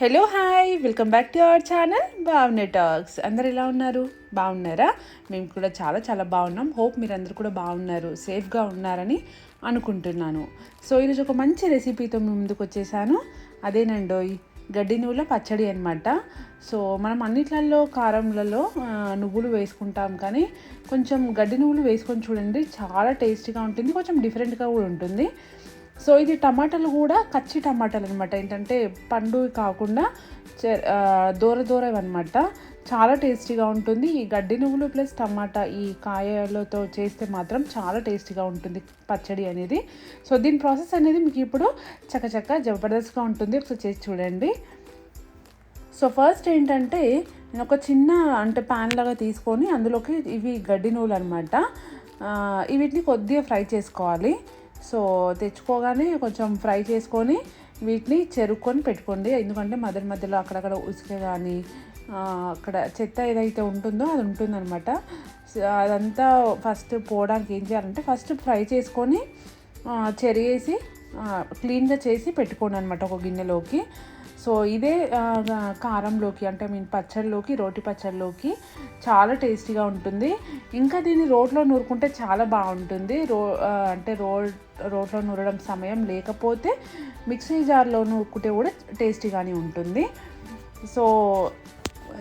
Hello hi welcome back to our channel బాగున్నాయి టాక్స్ అందరు ఎలా ఉన్నారు? బాగున్నారా? మేము కూడా చాలా చాలా బాగున్నాం. హోప్ మీరు అందరు కూడా బాగున్నారు సేఫ్గా ఉన్నారని అనుకుంటున్నాను. సో ఈరోజు ఒక మంచి రెసిపీతో మీ ముందుకు వచ్చేసాను. అదేనండోయ్ గడ్డి నువ్వుల పచ్చడి అనమాట సో మనం అన్నిట్లలో కారంలలో నువ్వులు వేసుకుంటాం కానీ కొంచెం గడ్డి నువ్వులు వేసుకొని చూడండి చాలా టేస్టీగా ఉంటుంది. కొంచెం డిఫరెంట్గా కూడా ఉంటుంది. సో ఇది టమాటాలు కూడా కచ్చి టమాటాలు అనమాట ఏంటంటే పండు కాకుండా దూర దూరవి అనమాట చాలా టేస్టీగా ఉంటుంది. ఈ గడ్డి నువ్వులు ప్లస్ టమాటా ఈ కాయలతో చేస్తే మాత్రం చాలా టేస్టీగా ఉంటుంది పచ్చడి అనేది. సో దీని ప్రాసెస్ అనేది మీకు ఇప్పుడు చక్కచక్క జబర్దస్త్గా ఉంటుంది. ఒకసారి చేసి చూడండి. సో ఫస్ట్ ఏంటంటే నేను ఒక చిన్న అంటే ప్యాన్ లాగా తీసుకొని అందులోకి ఇవి గడ్డి నువ్వులు అనమాట వీటిని కొద్దిగా ఫ్రై చేసుకోవాలి. సో తెచ్చుకోగానే కొంచెం ఫ్రై చేసుకొని వీటిని చెరుక్కొని పెట్టుకోండి. ఎందుకంటే మధ్య మధ్యలో అక్కడక్కడ ఉసుక కానీ అక్కడ చెత్త ఏదైతే ఉంటుందో అది ఉంటుందన్నమాట. అదంతా ఫస్ట్ పోవడానికి ఏం చేయాలంటే ఫస్ట్ ఫ్రై చేసుకొని చెరిగేసి క్లీన్గా చేసి పెట్టుకోండి అనమాట ఒక గిన్నెలోకి. సో ఇదే కారంలోకి అంటే మీన్ పచ్చడిలోకి రోటి పచ్చడిలోకి చాలా టేస్టీగా ఉంటుంది. ఇంకా దీన్ని రోట్లో నూరుకుంటే చాలా బాగుంటుంది. రో అంటే రో రోట్లో నూరడం సమయం లేకపోతే మిక్సీ జార్లో నూరుకుంటే కూడా టేస్టీగానే ఉంటుంది. సో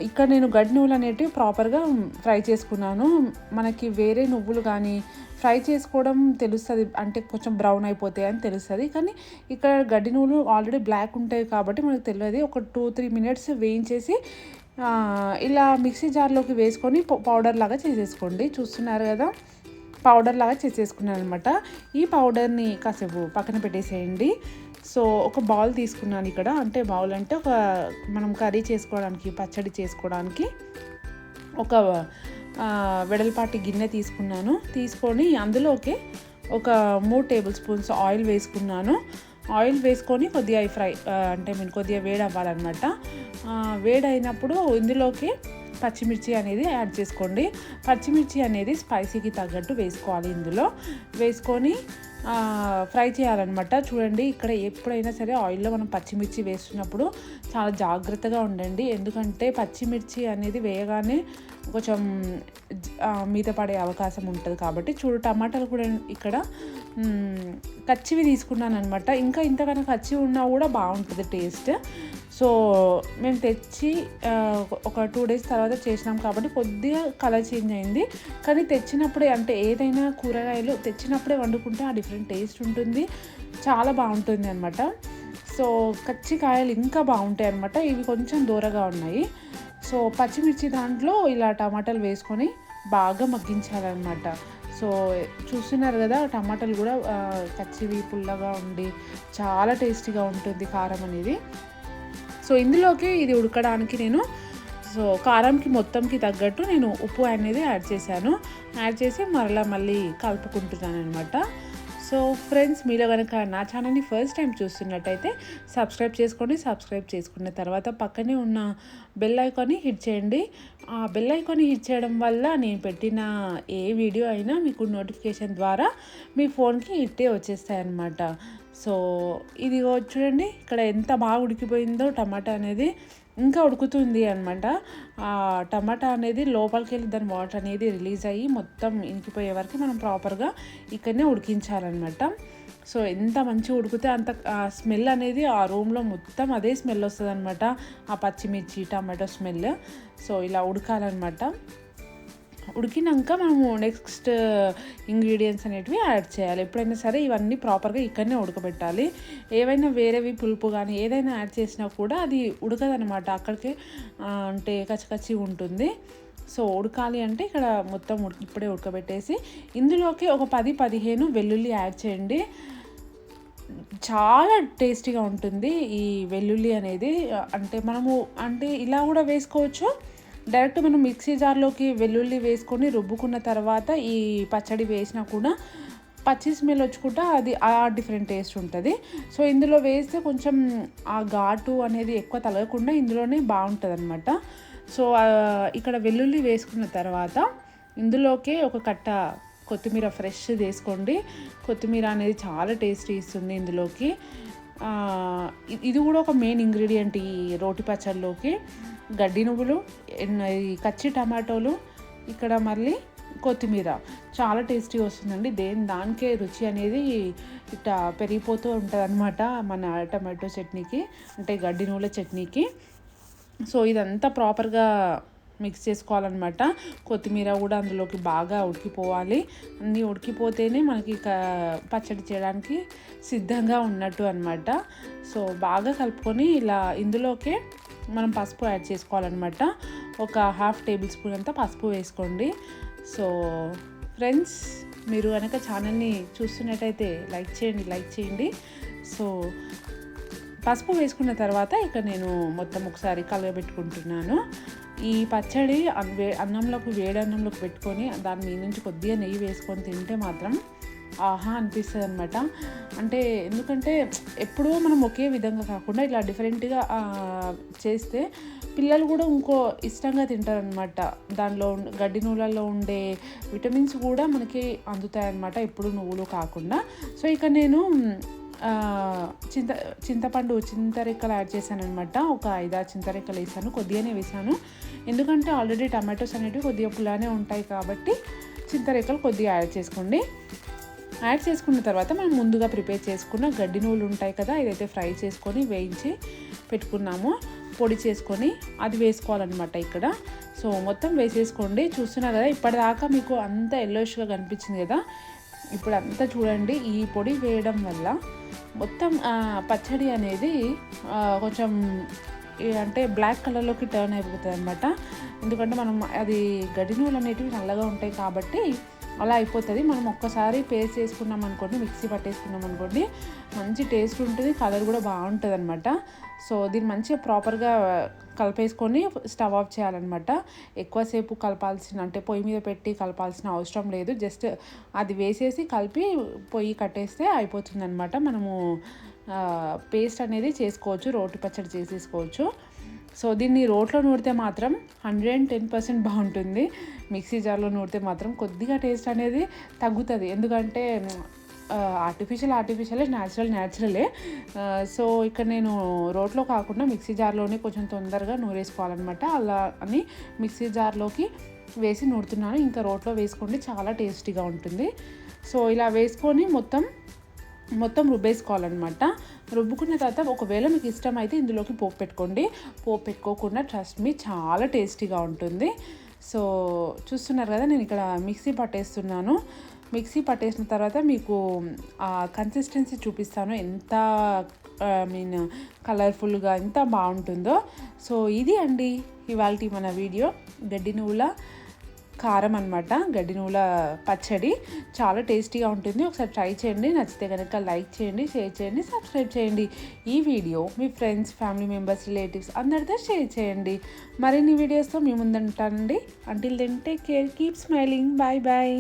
ఇక్కడ నేను గడ్డి నువ్వులు అనేటివి ప్రాపర్గా ఫ్రై చేసుకున్నాను. మనకి వేరే నువ్వులు కానీ ఫ్రై చేసుకోవడం తెలుస్తుంది. అంటే కొంచెం బ్రౌన్ అయిపోతాయి అని తెలుస్తుంది. కానీ ఇక్కడ గడ్డి నువ్వులు ఆల్రెడీ బ్లాక్ ఉంటాయి కాబట్టి మనకు తెలియదు. ఒక టూ త్రీ మినిట్స్ వేయించేసి ఇలా మిక్సీ జార్లోకి వేసుకొని పౌడర్ లాగా చేసేసుకోండి. చూస్తున్నారు కదా? పౌడర్ లాగా చేసేసుకున్నాను అనమాట ఈ పౌడర్ని కాసేపు పక్కన పెట్టేసేయండి. సో ఒక బౌల్ తీసుకున్నాను ఇక్కడ. అంటే బౌల్ అంటే ఒక మనం కర్రీ చేసుకోవడానికి పచ్చడి చేసుకోవడానికి ఒక వెడల్పాటి గిన్నె తీసుకున్నాను. తీసుకొని అందులోకి ఒక మూడు టేబుల్ స్పూన్స్ ఆయిల్ వేసుకున్నాను. ఆయిల్ వేసుకొని కొద్దిగా ఫ్రై అంటే మేము కొద్దిగా వేడి అవ్వాలన్నమాట వేడైనప్పుడు వేడి అయినప్పుడు ఇందులోకి పచ్చిమిర్చి అనేది యాడ్ చేసుకోండి. పచ్చిమిర్చి అనేది స్పైసీకి తగ్గట్టు వేసుకోవాలి ఇందులో. వేసుకొని ఫ్రై చేయాలన్నమాట. చూడండి ఇక్కడ ఎప్పుడైనా సరే ఆయిల్లో మనం పచ్చిమిర్చి వేస్తున్నప్పుడు చాలా జాగ్రత్తగా ఉండండి. ఎందుకంటే పచ్చిమిర్చి అనేది వేయగానే కొంచెం మీద పడే అవకాశం ఉంటుంది కాబట్టి చూడు టమాటాలు కూడా ఇక్కడ కచ్చివి తీసుకున్నాను అనమాట ఇంకా ఇంతకన్నా కచ్చి ఉన్నా కూడా బాగుంటుంది టేస్ట్. సో మేము తెచ్చి ఒక టూ డేస్ తర్వాత చేసినాం కాబట్టి కొద్దిగా కలర్ చేంజ్ అయింది. కానీ తెచ్చినప్పుడే అంటే ఏదైనా కూరగాయలు తెచ్చినప్పుడే వండుకుంటే ఆ డిఫరెంట్ టేస్ట్ ఉంటుంది. చాలా బాగుంటుంది అనమాట సో కచ్చికాయలు ఇంకా బాగుంటాయి అనమాట ఇవి కొంచెం దూరగా ఉన్నాయి. సో పచ్చిమిర్చి దాంట్లో ఇలా టమాటాలు వేసుకొని బాగా మగ్గించాలన్నమాట. సో చూస్తున్నారు కదా టమాటాలు కూడా పచ్చివి కచ్చివి పుల్లగా ఉండి చాలా టేస్టీగా ఉంటుంది కారం అనేది. సో ఇందులోకి ఇది ఉడకడానికి నేను సో కారంకి మొత్తంకి తగ్గట్టు నేను ఉప్పు అనేది యాడ్ చేశాను. యాడ్ చేసి మరలా మళ్ళీ కలుపుకుంటున్నాను అనమాట సో ఫ్రెండ్స్ మీలో కనుక నా ఛానల్ని ఫస్ట్ టైం చూస్తున్నట్టయితే సబ్స్క్రైబ్ చేసుకోండి. సబ్స్క్రైబ్ చేసుకున్న తర్వాత పక్కనే ఉన్న బెల్ ఐకాన్ని హిట్ చేయండి. ఆ బెల్ ఐకాన్ని హిట్ చేయడం వల్ల నేను పెట్టిన ఏ వీడియో అయినా మీకు నోటిఫికేషన్ ద్వారా మీ ఫోన్కి హిట్టే వచ్చేస్తాయి అన్నమాట సో ఇది చూడండి ఇక్కడ ఎంత బాగా ఉడికిపోయిందో టమాటా అనేది. ఇంకా ఉడుకుతుంది అనమాట ఆ టమాటా అనేది లోపలికి వెళ్ళి దాని వాటర్ అనేది రిలీజ్ అయ్యి మొత్తం ఇంకిపోయే వరకు మనం ప్రాపర్గా ఇక్కడనే ఉడికించాలన్నమాట. సో ఎంత మంచిగా ఉడికితే అంత స్మెల్ అనేది ఆ రూమ్లో మొత్తం అదే స్మెల్ వస్తుంది అనమాట ఆ పచ్చిమిర్చి టమాటో స్మెల్. సో ఇలా ఉడకాలన్నమాట. ఉడికినాక మనము నెక్స్ట్ ఇంగ్రీడియంట్స్ అనేటివి యాడ్ చేయాలి. ఎప్పుడైనా సరే ఇవన్నీ ప్రాపర్గా ఇక్కడనే ఉడకబెట్టాలి. ఏవైనా వేరేవి పులుపు కానీ ఏదైనా యాడ్ చేసినా కూడా అది ఉడకదనమాట అక్కడికి అంటే కచ్చకచ్చి ఉంటుంది. సో ఉడకాలి అంటే ఇక్కడ మొత్తం ఉడికి ఇప్పుడే ఉడకబెట్టేసి ఇందులోకి ఒక పది పదిహేను వెల్లుల్లి యాడ్ చేయండి. చాలా టేస్టీగా ఉంటుంది ఈ వెల్లుల్లి అనేది. అంటే మనము అంటే ఇలా కూడా వేసుకోవచ్చు. డైరెక్ట్ మనం మిక్సీ జార్లోకి వెల్లుల్లి వేసుకొని రుబ్బుకున్న తర్వాత ఈ పచ్చడి వేసినా కూడా పచ్చి స్మెల్ వచ్చుకుంటా అది ఆ డిఫరెంట్ టేస్ట్ ఉంటుంది. సో ఇందులో వేస్తే కొంచెం ఆ ఘాటు అనేది ఎక్కువ తలగకుండా ఇందులోనే బాగుంటుంది అనమాట సో ఇక్కడ వెల్లుల్లి వేసుకున్న తర్వాత ఇందులోకే ఒక కట్ట కొత్తిమీర ఫ్రెష్ తీసుకోండి కొత్తిమీర అనేది చాలా టేస్టీ ఇస్తుంది ఇందులోకి. ఇది కూడా ఒక మెయిన్ ఇంగ్రీడియంట్ ఈ రోటి పచ్చళ్ళలోకి గడ్డి నువ్వులు ఈ కచ్చి టమాటోలు ఇక్కడ మళ్ళీ కొత్తిమీర. చాలా టేస్టీ వస్తుందండి. దేని దానికే రుచి అనేది ఇట్లా పెరిగిపోతూ ఉంటుంది అనమాట మన టమాటో చట్నీకి అంటే గడ్డి నువ్వుల చట్నీకి. సో ఇదంతా ప్రాపర్గా మిక్స్ చేసుకోవాలన్నమాట. కొత్తిమీర కూడా అందులోకి బాగా ఉడికిపోవాలి. అన్నీ ఉడికిపోతేనే మనకి క- పచ్చడి చేయడానికి సిద్ధంగా ఉన్నట్టు అనమాట సో బాగా కలుపుకొని ఇలా ఇందులోకే మనం పసుపు యాడ్ చేసుకోవాలన్నమాట. ఒక హాఫ్ టేబుల్ స్పూన్ అంతా పసుపు వేసుకోండి. సో ఫ్రెండ్స్ మీరు కనుక ఛానల్ని చూస్తున్నట్టయితే లైక్ చేయండి లైక్ చేయండి. సో పసుపు వేసుకున్న తర్వాత ఇక నేను మొత్తం ఒకసారి కలగబెట్టుకుంటున్నాను. ఈ పచ్చడి వే- అన్నంలోకి వేడి అన్నంలోకి పెట్టుకొని దాని మీద నుంచి కొద్దిగా నెయ్యి వేసుకొని తింటే మాత్రం ఆహా అనిపిస్తుంది అనమాట అంటే ఎందుకంటే ఎప్పుడూ మనం ఒకే విధంగా కాకుండా ఇలా డిఫరెంట్గా చేస్తే పిల్లలు కూడా ఇంకో ఇష్టంగా తింటారనమాట దానిలో గడ్డి నూలలో ఉండే విటమిన్స్ కూడా మనకి అందుతాయన్నమాట ఎప్పుడు నువ్వులు కాకుండా. సో ఇక నేను చింత చింతపండు చింతరెక్కలు యాడ్ చేశాను అనమాట ఒక ఐదారు చింతరెక్కలు వేసాను కొద్దిగానే వేసాను. ఎందుకంటే ఆల్రెడీ టమాటోస్ అనేవి కొద్దిగా పులానే ఉంటాయి కాబట్టి చింతరేకలు కొద్దిగా యాడ్ చేసుకోండి. యాడ్ చేసుకున్న తర్వాత మనం ముందుగా ప్రిపేర్ చేసుకున్న గడ్డి నూనెలు ఉంటాయి కదా ఇదైతే ఫ్రై చేసుకొని వేయించి పెట్టుకున్నాము. పొడి చేసుకొని అది వేసుకోవాలన్నమాట ఇక్కడ. సో మొత్తం వేసేసుకోండి. చూస్తున్నారు కదా ఇప్పటిదాకా మీకు అంత ఎల్లోష్గా కనిపించింది కదా. ఇప్పుడు అంతా చూడండి ఈ పొడి వేయడం వల్ల మొత్తం పచ్చడి అనేది కొంచెం అంటే బ్లాక్ కలర్లోకి టర్న్ అయిపోతుంది అనమాట ఎందుకంటే మనం అది గడ్డి నూనెలు అనేటివి నల్లగా ఉంటాయి కాబట్టి అలా అయిపోతుంది. మనం ఒక్కసారి పేస్ట్ చేసుకున్నాం అనుకోండి మిక్సీ పట్టేసుకున్నాం అనుకోండి మంచి టేస్ట్ ఉంటుంది కలర్ కూడా బాగుంటుంది అనమాట సో దీన్ని మంచిగా ప్రాపర్గా కలిపేసుకొని స్టవ్ ఆఫ్ చేయాలన్నమాట. ఎక్కువసేపు కలపాల్సిన అంటే పొయ్యి మీద పెట్టి కలపాల్సిన అవసరం లేదు. జస్ట్ అది వేసేసి కలిపి పొయ్యి కట్టేస్తే అయిపోతుంది అనమాట మనము పేస్ట్ అనేది చేసుకోవచ్చు రోటి పచ్చడి చేసేసుకోవచ్చు. సో దీన్ని రోట్లో నూరితే మాత్రం హండ్రెడ్ అండ్ టెన్ పర్సెంట్ బాగుంటుంది. మిక్సీ జార్లో నూరితే మాత్రం కొద్దిగా టేస్ట్ అనేది తగ్గుతుంది. ఎందుకంటే ఆర్టిఫిషియల్ ఆర్టిఫిషియలే న్యాచురల్ న్యాచురలే సో ఇక్కడ నేను రోట్లో కాకుండా మిక్సీ జార్లోనే కొంచెం తొందరగా నూరేసుకోవాలన్నమాట. అలా అని మిక్సీ జార్లోకి వేసి నూరుతున్నాను. ఇంకా రోట్లో వేసుకుంటే చాలా టేస్టీగా ఉంటుంది. సో ఇలా వేసుకొని మొత్తం మొత్తం రుబ్బేసుకోవాలన్నమాట. రుబ్బుకున్న తర్వాత ఒకవేళ మీకు ఇష్టమైతే ఇందులోకి పోపు పెట్టుకోండి. పోపు పెట్టుకోకుండా ట్రస్ట్ మీ చాలా టేస్టీగా ఉంటుంది. సో చూస్తున్నారు కదా నేను ఇక్కడ మిక్సీ పట్టేస్తున్నాను. మిక్సీ పట్టేసిన తర్వాత మీకు ఆ కన్సిస్టెన్సీ చూపిస్తాను. ఎంత ఐ మీన్ కలర్ఫుల్గా ఎంత బాగుంటుందో. సో ఇది అండి ఇవాళ మన వీడియో. గడ్డి నువ్వుల కారం అనమాట గడ్డి నువ్వుల పచ్చడి. చాలా టేస్టీగా ఉంటుంది. ఒకసారి ట్రై చేయండి. నచ్చితే కనుక లైక్ చేయండి షేర్ చేయండి సబ్స్క్రైబ్ చేయండి. ఈ వీడియో మీ ఫ్రెండ్స్ ఫ్యామిలీ మెంబర్స్ రిలేటివ్స్ అందరితో షేర్ చేయండి. మరిన్ని వీడియోస్తో మీ ముందుంటానండి. Until then take care keep smiling bye bye